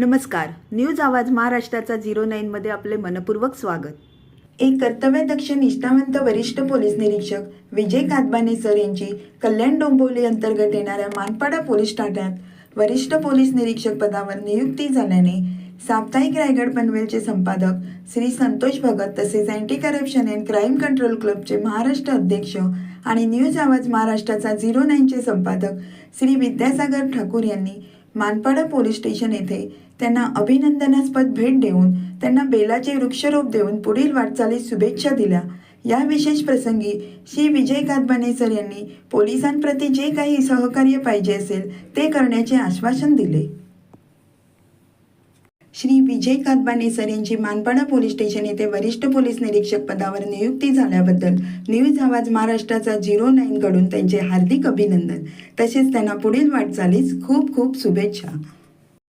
नमस्कार. न्यूज आवाज महाराष्ट्राचा झिरो नाईनमध्ये आपले मनपूर्वक स्वागत. एक कर्तव्यदक्ष निष्ठावंत वरिष्ठ पोलीस निरीक्षक विजय कातबाने सर यांची कल्याण डोंबिवली अंतर्गत येणाऱ्या मानपाडा पोलीस ठाण्यात वरिष्ठ पोलीस निरीक्षक पदावर नियुक्ती झाल्याने साप्ताहिक रायगड पनवेलचे संपादक श्री संतोष भगत तसेच anti corruption and crime control क्लबचे महाराष्ट्र अध्यक्ष आणि न्यूज आवाज महाराष्ट्राचा झिरो नाईनचे संपादक श्री विद्यासागर ठाकूर यांनी मानपाडा पोलीस स्टेशन येथे त्यांना अभिनंदनास्पद भेट देऊन त्यांना बेलाचे वृक्षरोप देऊन पुढील वाटचालीस शुभेच्छा दिल्या. या विशेष प्रसंगी श्री विजय कातबाने सर यांनी पोलिसांप्रती जे काही सहकार्य पाहिजे असेल ते करण्याचे आश्वासन दिले. श्री विजय कातबाने सर यांची मानपाडा पोलीस स्टेशन येथे वरिष्ठ पोलीस निरीक्षक पदावर नियुक्ती झाल्याबद्दल न्यूज आवाज महाराष्ट्राचा झिरो नाईन कडून त्यांचे हार्दिक अभिनंदन. तसेच त्यांना पुढील वाटचालीस खूप खूप शुभेच्छा.